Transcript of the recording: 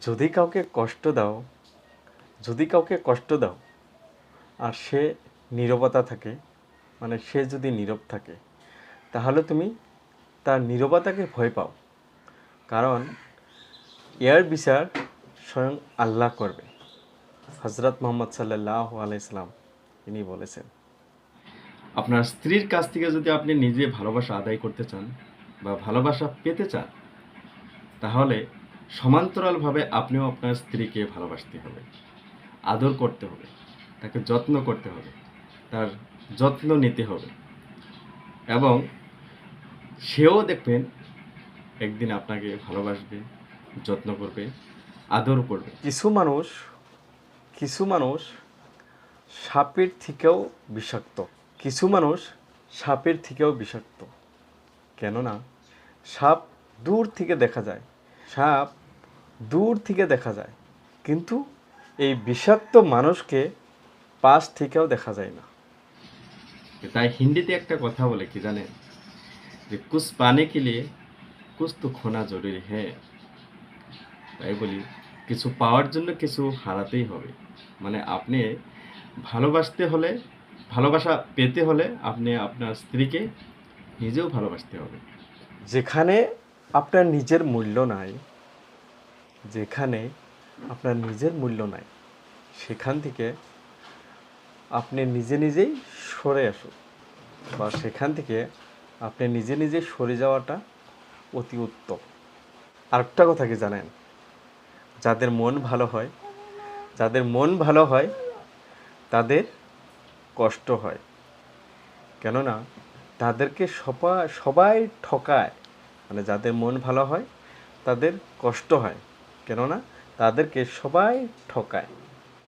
যদি কাউকে কষ্ট দাও, যদি কাউকে কষ্ট দাও, আর সে নীরবতা থাকে মানে সে যদি নীরব থাকে, তাহলে তুমি তার নীরবতাকে ভয় পাও। কারণ এর বিচার স্বয়ং আল্লাহ করবে। হজরত মোহাম্মদ সাল্লাহ আলাইসলাম তিনি বলেছেন, আপনার স্ত্রীর কাছ থেকে যদি আপনি নিজে ভালোবাসা আদায় করতে চান বা ভালোবাসা পেতে চান, তাহলে সমান্তরালভাবে আপনিও আপনার স্ত্রীকে ভালোবাসতে হবে, আদর করতে হবে, তাকে যত্ন করতে হবে, তার যত্ন নিতে হবে এবং সেও দেখবেন একদিন আপনাকে ভালোবাসবে, যত্ন করবে, আদর করবে। কিছু মানুষ কিছু মানুষ সাপের থেকেও বিষাক্ত। কিছু মানুষ সাপের থেকেও বিষাক্ত। কেননা সাপ দূর থেকে দেখা যায়। সাপ দূর থেকে দেখা যায়। কিন্তু এই বিষাক্ত মানুষকে পাশ থেকেও দেখা যায় না। তাই হিন্দিতে একটা কথা বলে কি জানেন? যে কুছ পানে কে লিয়ে কুছ তো খোনা জরুরি হ্যাঁ। তাই বলি কিছু পাওয়ার জন্য কিছু হারাতেই হবে। মানে আপনি ভালোবাসতে হলে ভালোবাসা পেতে হলে আপনি আপনার স্ত্রীকে নিজেও ভালোবাসতে হবে। যেখানে আপনার নিজের মূল্য নাই যেখানে আপনার নিজের মূল্য নাই, সেখান থেকে আপনি নিজে নিজেই সরে আসুন বা সেখান থেকে আপনি নিজে নিজে সরে যাওয়াটা অতি উত্তম। আরেকটা কথা কি জানেন? যাদের মন ভালো হয়, যাদের মন ভালো হয়, তাদের কষ্ট হয়। কেননা তাদেরকে সবাই সবাই ঠকায়। মানে যাদের মন ভালো হয়, তাদের কষ্ট হয়। কেননা তাদেরকে সবাই ঠকায়।